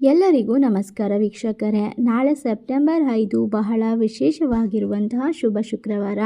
ಎಲ್ಲರಿಗೂ ನಮಸ್ಕಾರ ವೀಕ್ಷಕರೇ. ನಾಳೆ ಸೆಪ್ಟೆಂಬರ್ ಐದು ಬಹಳ ವಿಶೇಷವಾಗಿರುವಂತಹ ಶುಭ ಶುಕ್ರವಾರ.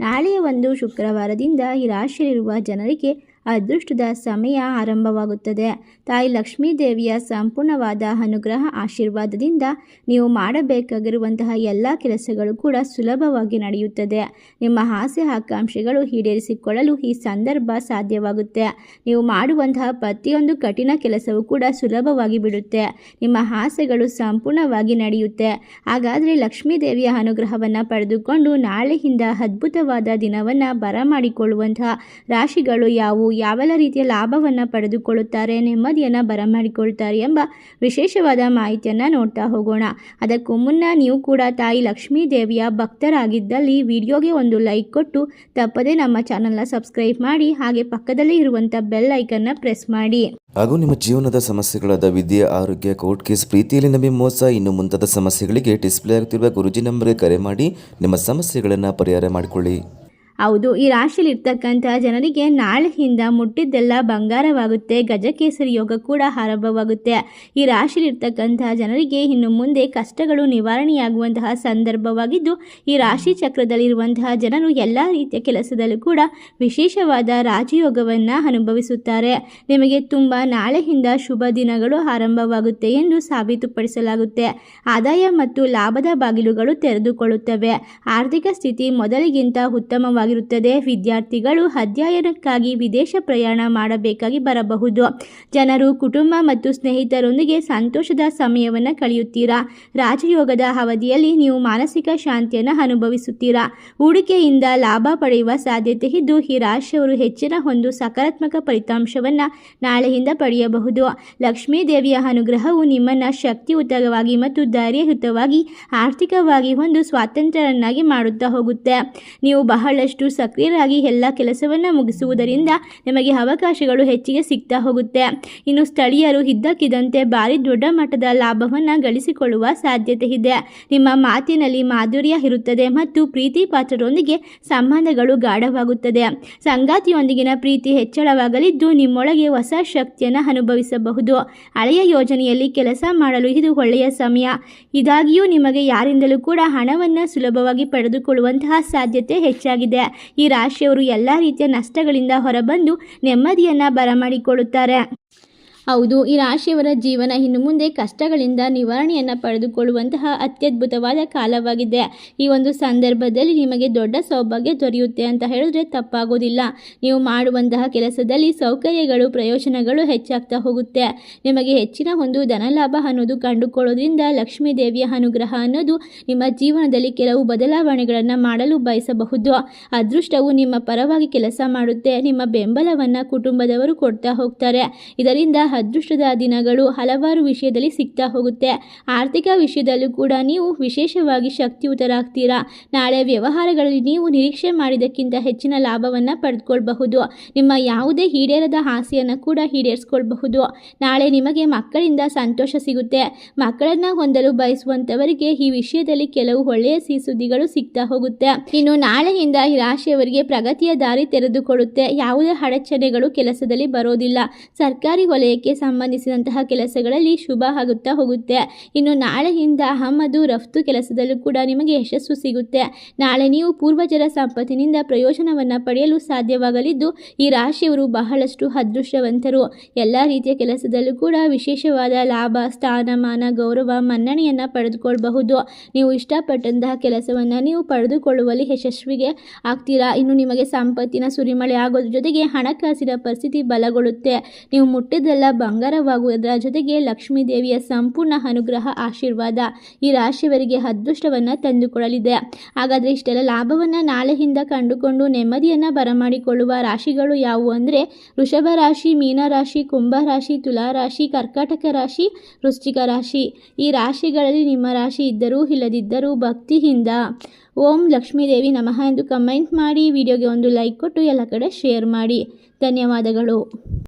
ನಾಳೆಯ ಒಂದು ಶುಕ್ರವಾರದಿಂದ ಈ ರಾಶಿಯಲ್ಲಿರುವ ಜನರಿಗೆ ಅದೃಷ್ಟದ ಸಮಯ ಆರಂಭವಾಗುತ್ತದೆ. ತಾಯಿ ಲಕ್ಷ್ಮೀ ದೇವಿಯ ಸಂಪೂರ್ಣವಾದ ಅನುಗ್ರಹ ಆಶೀರ್ವಾದದಿಂದ ನೀವು ಮಾಡಬೇಕಾಗಿರುವಂತಹ ಎಲ್ಲ ಕೆಲಸಗಳು ಕೂಡ ಸುಲಭವಾಗಿ ನಡೆಯುತ್ತದೆ. ನಿಮ್ಮ ಆಸೆ ಆಕಾಂಕ್ಷೆಗಳು ಈಡೇರಿಸಿಕೊಳ್ಳಲು ಈ ಸಂದರ್ಭ ಸಾಧ್ಯವಾಗುತ್ತೆ. ನೀವು ಮಾಡುವಂತಹ ಪ್ರತಿಯೊಂದು ಕಠಿಣ ಕೆಲಸವೂ ಕೂಡ ಸುಲಭವಾಗಿ ಬಿಡುತ್ತೆ. ನಿಮ್ಮ ಆಸೆಗಳು ಸಂಪೂರ್ಣವಾಗಿ ನಡೆಯುತ್ತೆ. ಹಾಗಾದರೆ ಲಕ್ಷ್ಮೀ ದೇವಿಯ ಅನುಗ್ರಹವನ್ನು ಪಡೆದುಕೊಂಡು ನಾಳೆಯಿಂದ ಅದ್ಭುತವಾದ ದಿನವನ್ನು ಬರಮಾಡಿಕೊಳ್ಳುವಂತಹ ರಾಶಿಗಳು ಯಾವುವು? ಯಾವೆಲ್ಲ ರೀತಿಯ ಲಾಭವನ್ನು ಪಡೆದುಕೊಳ್ಳುತ್ತಾರೆ, ನೆಮ್ಮದಿಯನ್ನು ಬರಮಾಡಿಕೊಳ್ತಾರೆ ಎಂಬ ವಿಶೇಷವಾದ ಮಾಹಿತಿಯನ್ನು ನೋಡ್ತಾ ಹೋಗೋಣ. ಅದಕ್ಕೂ ಮುನ್ನ ನೀವು ಕೂಡ ತಾಯಿ ಲಕ್ಷ್ಮೀ ದೇವಿಯ ಭಕ್ತರಾಗಿದ್ದಲ್ಲಿ ವಿಡಿಯೋಗೆ ಒಂದು ಲೈಕ್ ಕೊಟ್ಟು ತಪ್ಪದೇ ನಮ್ಮ ಚಾನಲ್ನ ಸಬ್ಸ್ಕ್ರೈಬ್ ಮಾಡಿ, ಹಾಗೆ ಪಕ್ಕದಲ್ಲೇ ಇರುವಂಥ ಬೆಲ್ ಐಕನ್ನ ಪ್ರೆಸ್ ಮಾಡಿ. ಹಾಗೂ ನಿಮ್ಮ ಜೀವನದ ಸಮಸ್ಯೆಗಳಾದ ವಿದ್ಯೆ, ಆರೋಗ್ಯ ಕೋರ್ಟ್ ಕೇಸ್ ಪ್ರೀತಿಯಲ್ಲಿ ನಂಬಿ ಮೋಸ, ಇನ್ನು ಮುಂತಾದ ಸಮಸ್ಯೆಗಳಿಗೆ ಡಿಸ್ಪ್ಲೇ ಆಗ್ತಿರುವ ಗುರುಜಿ ನಂಬರ್ಗೆ ಕರೆ ಮಾಡಿ ನಿಮ್ಮ ಸಮಸ್ಯೆಗಳನ್ನು ಪರಿಹಾರ ಮಾಡಿಕೊಳ್ಳಿ. ಹೌದು, ಈ ರಾಶಿಯಲ್ಲಿ ಇರ್ತಕ್ಕಂತಹ ಜನರಿಗೆ ನಾಳೆಯಿಂದ ಮುಟ್ಟಿದ್ದೆಲ್ಲ ಬಂಗಾರವಾಗುತ್ತೆ, ಗಜಕೇಸರಿ ಯೋಗ ಕೂಡ ಆರಂಭವಾಗುತ್ತೆ. ಈ ರಾಶಿಯಲ್ಲಿ ಇರ್ತಕ್ಕಂತಹ ಜನರಿಗೆ ಇನ್ನು ಮುಂದೆ ಕಷ್ಟಗಳು ನಿವಾರಣೆಯಾಗುವಂತಹ ಸಂದರ್ಭವಾಗಿದ್ದು, ಈ ರಾಶಿ ಚಕ್ರದಲ್ಲಿರುವಂತಹ ಜನರು ಎಲ್ಲ ರೀತಿಯ ಕೆಲಸದಲ್ಲೂ ಕೂಡ ವಿಶೇಷವಾದ ರಾಜಯೋಗವನ್ನು ಅನುಭವಿಸುತ್ತಾರೆ. ನಿಮಗೆ ತುಂಬ ನಾಳೆಯಿಂದ ಶುಭ ದಿನಗಳು ಆರಂಭವಾಗುತ್ತೆ ಎಂದು ಸಾಬೀತುಪಡಿಸಲಾಗುತ್ತೆ. ಆದಾಯ ಮತ್ತು ಲಾಭದ ಬಾಗಿಲುಗಳು ತೆರೆದುಕೊಳ್ಳುತ್ತವೆ. ಆರ್ಥಿಕ ಸ್ಥಿತಿ ಮೊದಲಿಗಿಂತ ಉತ್ತಮವಾಗಿರುತ್ತದೆ ವಿದ್ಯಾರ್ಥಿಗಳು ಅಧ್ಯಯನಕ್ಕಾಗಿ ವಿದೇಶ ಪ್ರಯಾಣ ಮಾಡಬೇಕಾಗಿ ಬರಬಹುದು. ಜನರು, ಕುಟುಂಬ ಮತ್ತು ಸ್ನೇಹಿತರೊಂದಿಗೆ ಸಂತೋಷದ ಸಮಯವನ್ನು ಕಳೆಯುತ್ತೀರಾ? ರಾಜಯೋಗದ ಅವಧಿಯಲ್ಲಿ ನೀವು ಮಾನಸಿಕ ಶಾಂತಿಯನ್ನು ಅನುಭವಿಸುತ್ತೀರಾ? ಹೂಡಿಕೆಯಿಂದ ಲಾಭ ಪಡೆಯುವ ಸಾಧ್ಯತೆ ಇದ್ದು, ಈ ರಾಶಿಯವರು ಹೆಚ್ಚಿನ ಒಂದು ಸಕಾರಾತ್ಮಕ ಫಲಿತಾಂಶವನ್ನು ನಾಳೆಯಿಂದ ಪಡೆಯಬಹುದು. ಲಕ್ಷ್ಮೀ ದೇವಿಯ ಅನುಗ್ರಹವು ನಿಮ್ಮನ್ನು ಶಕ್ತಿಯುತವಾಗಿ ಮತ್ತು ಧೈರ್ಯಯುತವಾಗಿ, ಆರ್ಥಿಕವಾಗಿ ಒಂದು ಸ್ವಾತಂತ್ರ್ಯರನ್ನಾಗಿ ಮಾಡುತ್ತಾ ಹೋಗುತ್ತೆ. ನೀವು ಬಹಳಷ್ಟು ಸಕ್ರಿಯರಾಗಿ ಎಲ್ಲ ಕೆಲಸವನ್ನು ಮುಗಿಸುವುದರಿಂದ ನಿಮಗೆ ಅವಕಾಶಗಳು ಹೆಚ್ಚಿಗೆ ಸಿಗ್ತಾ ಹೋಗುತ್ತೆ. ಇನ್ನು ಸ್ಥಳೀಯರು ಇದ್ದಕ್ಕಿದ್ದಂತೆ ಭಾರಿ ದೊಡ್ಡ ಮಟ್ಟದ ಲಾಭವನ್ನು ಗಳಿಸಿಕೊಳ್ಳುವ ಸಾಧ್ಯತೆ ಇದೆ. ನಿಮ್ಮ ಮಾತಿನಲ್ಲಿ ಮಾಧುರ್ಯ ಇರುತ್ತದೆ ಮತ್ತು ಪ್ರೀತಿ ಪಾತ್ರರೊಂದಿಗೆ ಸಂಬಂಧಗಳು ಗಾಢವಾಗುತ್ತದೆ. ಸಂಗಾತಿಯೊಂದಿಗಿನ ಪ್ರೀತಿ ಹೆಚ್ಚಳವಾಗಲಿದ್ದು ನಿಮ್ಮೊಳಗೆ ಹೊಸ ಶಕ್ತಿಯನ್ನು ಅನುಭವಿಸಬಹುದು. ಹಳೆಯ ಯೋಜನೆಯಲ್ಲಿ ಕೆಲಸ ಮಾಡಲು ಇದು ಒಳ್ಳೆಯ ಸಮಯ. ಇದಾಗಿಯೂ ನಿಮಗೆ ಯಾರಿಂದಲೂ ಕೂಡ ಹಣವನ್ನು ಸುಲಭವಾಗಿ ಪಡೆದುಕೊಳ್ಳುವಂತಹ ಸಾಧ್ಯತೆ ಹೆಚ್ಚಾಗಿದೆ. ಈ ರಾಶಿಯವರು ಎಲ್ಲ ರೀತಿಯ ನಷ್ಟಗಳಿಂದ ಹೊರಬಂದು ನೆಮ್ಮದಿಯನ್ನು ಬರಮಾಡಿಕೊಳ್ಳುತ್ತಾರೆ. ಹೌದು, ಈ ರಾಶಿಯವರ ಜೀವನ ಇನ್ನು ಮುಂದೆ ಕಷ್ಟಗಳಿಂದ ನಿವಾರಣೆಯನ್ನು ಪಡೆದುಕೊಳ್ಳುವಂತಹ ಅತ್ಯದ್ಭುತವಾದ ಕಾಲವಾಗಿದೆ. ಈ ಒಂದು ಸಂದರ್ಭದಲ್ಲಿ ನಿಮಗೆ ದೊಡ್ಡ ಸೌಭಾಗ್ಯ ದೊರೆಯುತ್ತೆ ಅಂತ ಹೇಳಿದ್ರೆ ತಪ್ಪಾಗೋದಿಲ್ಲ. ನೀವು ಮಾಡುವಂತಹ ಕೆಲಸದಲ್ಲಿ ಸೌಕರ್ಯಗಳು, ಪ್ರಯೋಜನಗಳು ಹೆಚ್ಚಾಗ್ತಾ ಹೋಗುತ್ತೆ. ನಿಮಗೆ ಹೆಚ್ಚಿನ ಒಂದು ಧನಲಾಭ ಅನ್ನೋದು ಕಂಡುಕೊಳ್ಳೋದ್ರಿಂದ ಲಕ್ಷ್ಮೀ ದೇವಿಯ ಅನುಗ್ರಹ ಅನ್ನೋದು ನಿಮ್ಮ ಜೀವನದಲ್ಲಿ ಕೆಲವು ಬದಲಾವಣೆಗಳನ್ನು ಮಾಡಲು ಬಯಸಬಹುದು. ಅದೃಷ್ಟವು ನಿಮ್ಮ ಪರವಾಗಿ ಕೆಲಸ ಮಾಡುತ್ತೆ, ನಿಮ್ಮ ಬೆಂಬಲವನ್ನು ಕುಟುಂಬದವರು ಕೊಡ್ತಾ ಹೋಗ್ತಾರೆ. ಇದರಿಂದ ಅದೃಷ್ಟದ ದಿನಗಳು ಹಲವಾರು ವಿಷಯದಲ್ಲಿ ಸಿಗ್ತಾ ಹೋಗುತ್ತೆ. ಆರ್ಥಿಕ ವಿಷಯದಲ್ಲೂ ಕೂಡ ನೀವು ವಿಶೇಷವಾಗಿ ಶಕ್ತಿಯುತರಾಗ್ತೀರಾ ನಾಳೆ ವ್ಯವಹಾರಗಳಲ್ಲಿ ನೀವು ನಿರೀಕ್ಷೆ ಮಾಡಿದ್ದಕ್ಕಿಂತ ಹೆಚ್ಚಿನ ಲಾಭವನ್ನು ಪಡೆದುಕೊಳ್ಬಹುದು ನಿಮ್ಮ ಯಾವುದೇ ಈಡೇರದ ಆಸೆಯನ್ನು ಕೂಡ ಈಡೇರಿಸ್ಕೊಳ್ಬಹುದು. ನಾಳೆ ನಿಮಗೆ ಮಕ್ಕಳಿಂದ ಸಂತೋಷ ಸಿಗುತ್ತೆ. ಮಕ್ಕಳನ್ನು ಹೊಂದಲು ಬಯಸುವಂಥವರಿಗೆ ಈ ವಿಷಯದಲ್ಲಿ ಕೆಲವು ಒಳ್ಳೆಯ ಸಿಹಿಸುದ್ದಿಗಳು ಸಿಗ್ತಾ ಹೋಗುತ್ತೆ. ಇನ್ನು ನಾಳೆಯಿಂದ ಈ ರಾಶಿಯವರಿಗೆ ಪ್ರಗತಿಯ ದಾರಿ ತೆರೆದುಕೊಳ್ಳುತ್ತೆ. ಯಾವುದೇ ಅಡಚಣೆಗಳು ಕೆಲಸದಲ್ಲಿ ಬರೋದಿಲ್ಲ. ಸರ್ಕಾರಿ ವಲಯಕ್ಕೆ ಸಂಬಂಧಿಸಿದಂತಹ ಕೆಲಸಗಳಲ್ಲಿ ಶುಭ ಆಗುತ್ತಾ ಹೋಗುತ್ತೆ. ಇನ್ನು ನಾಳೆಯಿಂದ ಆಮದು ರಫ್ತು ಕೆಲಸದಲ್ಲೂ ಕೂಡ ನಿಮಗೆ ಯಶಸ್ಸು ಸಿಗುತ್ತೆ. ನಾಳೆ ನೀವು ಪೂರ್ವಜರ ಸಂಪತ್ತಿನಿಂದ ಪ್ರಯೋಜನವನ್ನು ಪಡೆಯಲು ಸಾಧ್ಯವಾಗಲಿದ್ದು, ಈ ರಾಶಿಯವರು ಬಹಳಷ್ಟು ಅದೃಷ್ಟವಂತರು. ಎಲ್ಲ ರೀತಿಯ ಕೆಲಸದಲ್ಲೂ ಕೂಡ ವಿಶೇಷವಾದ ಲಾಭ ಸ್ಥಾನಮಾನ ಗೌರವ, ಮನ್ನಣೆಯನ್ನು ಪಡೆದುಕೊಳ್ಳಬಹುದು ನೀವು ಇಷ್ಟಪಟ್ಟಂತಹ ಕೆಲಸವನ್ನು ನೀವು ಪಡೆದುಕೊಳ್ಳುವಲ್ಲಿ ಯಶಸ್ವಿಗೆ ಆಗ್ತೀರಾ? ಇನ್ನು ನಿಮಗೆ ಸಂಪತ್ತಿನ ಸುರಿಮಳೆ ಆಗೋದ್ರ ಜೊತೆಗೆ ಹಣಕಾಸಿನ ಪರಿಸ್ಥಿತಿ ಬಲಗೊಳ್ಳುತ್ತೆ. ನೀವು ಮುಟ್ಟಿದ್ದೆಲ್ಲ ಬಂಗಾರವಾಗುವುದರ ಜೊತೆಗೆ ಲಕ್ಷ್ಮೀ ದೇವಿಯ ಸಂಪೂರ್ಣ ಅನುಗ್ರಹ, ಆಶೀರ್ವಾದ ಈ ರಾಶಿಯವರಿಗೆ ಅದೃಷ್ಟವನ್ನು ತಂದುಕೊಡಲಿದೆ. ಹಾಗಾದರೆ ಇಷ್ಟೆಲ್ಲ ಲಾಭವನ್ನು ನಾಳೆಯಿಂದ ಕಂಡುಕೊಂಡು ನೆಮ್ಮದಿಯನ್ನು ಬರಮಾಡಿಕೊಳ್ಳುವ ರಾಶಿಗಳು ಯಾವುವು ಅಂದರೆ ವೃಷಭ ರಾಶಿ ಮೀನರಾಶಿ ಕುಂಭ ರಾಶಿ, ತುಲಾ ರಾಶಿ, ಕರ್ಕಾಟಕ ರಾಶಿ, ವೃಶ್ಚಿಕ ರಾಶಿ. ಈ ರಾಶಿಗಳಲ್ಲಿ ನಿಮ್ಮ ರಾಶಿ ಇದ್ದರೂ ಇಲ್ಲದಿದ್ದರೂ ಭಕ್ತಿಯಿಂದ ಓಂ ಲಕ್ಷ್ಮೀದೇವಿ ನಮಃ ಎಂದು ಕಮೆಂಟ್ ಮಾಡಿ, ವಿಡಿಯೋಗೆ ಒಂದು ಲೈಕ್ ಕೊಟ್ಟು ಎಲ್ಲ ಕಡೆ ಶೇರ್ ಮಾಡಿ. ಧನ್ಯವಾದಗಳು.